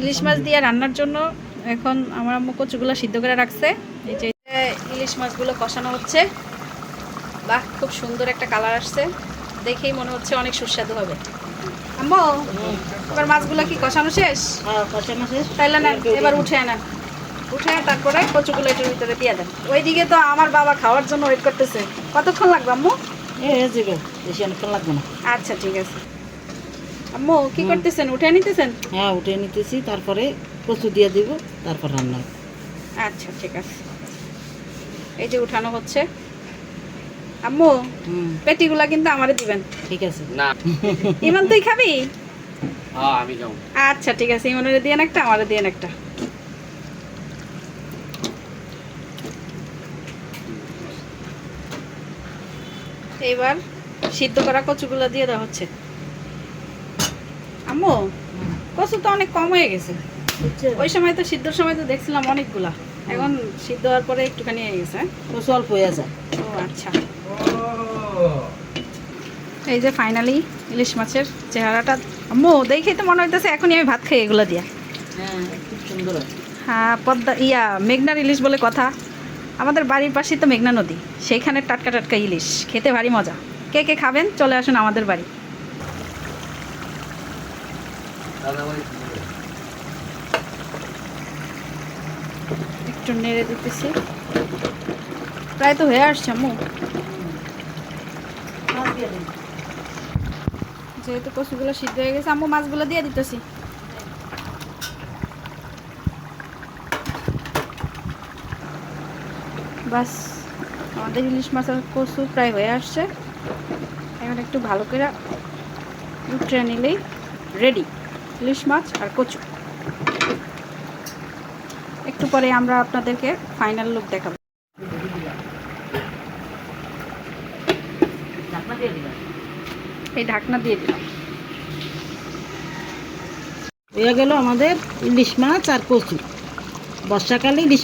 ইলিশ মাছ দিয়ে রান্নার জন্য এখন আমার আম্মু কচুগুলো সিদ্ধ করে রাখছে। এই যে ইলিশ মাছগুলো কষানো হচ্ছে। বাহ খুব সুন্দর একটা কালার আসছে। দেখেই মনে হচ্ছে অনেক সুস্বাদু হবে। আম্মু এবার মাছগুলো কি কষানো শেষ? হ্যাঁ কষানো শেষ। তাইলে না এবার উঠে না উঠে তারপরে কচুগুলো এটার ভিতরে দিয়ে দেন। ওইদিকে তো আমার বাবা খাওয়ার জন্য ওয়েট করতেছে। কতক্ষণ লাগবে আম্মু? এ যাবে। বেশি অনেকক্ষণ লাগবে না। আচ্ছা ঠিক আছে। আম্মু কি করতেছেন? উঠে নিতেছেন? হ্যাঁ উঠে নিতেছি। তারপরে কচু দিয়ে দিব তারপর রান্না। আচ্ছা ঠিক আছে। এই যে উঠানো হচ্ছে। আম্মু পেটিগুলা কিন্তু আমারে দিবেন। ঠিক আছে। না। ইমান তুই খাবি? হ্যাঁ আমি আচ্ছা ঠিক আছে। ইমানের দিয়ে একটা আমারে দিয়ে একটা। এইবার সিদ্ধ করা কচুগুলো দিয়ে দেওয়া হচ্ছে। আম্মু কচু তো অনেক কম হয়ে গেছে। ওই সময় তো সিদ্ধর সময় তো দেখছিলাম অনেকগুলা। এখন সিদ্ধ হওয়ার পরে একটুখানি হয়ে গেছে হ্যাঁ? কচু অল্প হয়ে যায়। ও আচ্ছা। এই যে ফাইনালি ইলিশ মাছের চেহারাটা। আম্মু দেখেই তো মনে হইতেছে এখনই আমি ভাত খাই এগুলো দিয়া। হ্যাঁ খুব সুন্দর হ্যাঁ পদ্মা ইয়া মেঘনার ইলিশ বলে কথা। আমাদের বাড়ির পাশেই তো মেঘনা নদী। সেইখানে টাটকা টাটকা ইলিশ খেতে ভারী মজা। কে কে খাবেন? চলে আসুন আমাদের বাড়ি। একটু নেড়ে দিতেছি। প্রায় তো হয়ে আসছে দিন যেহেতু কচুগুলো সিদ্ধ হয়ে গেছে, আম্মু মাছগুলো দিয়ে দিতেছি। বাস, আমাদের ইলিশ মাছ আর কচু প্রায় হয়ে আসছে। এখন একটু ভালো করে উঠে নিলেই রেডি ইলিশ মাছ আর কচু। একটু পরে আমরা আপনাদেরকে ফাইনাল লুক দেখাবো। এই ঢাকনা দিয়ে দিলাম। হয়ে গেল আমাদের ইলিশ মাছ আর কচু। বর্ষাকালে ইলিশ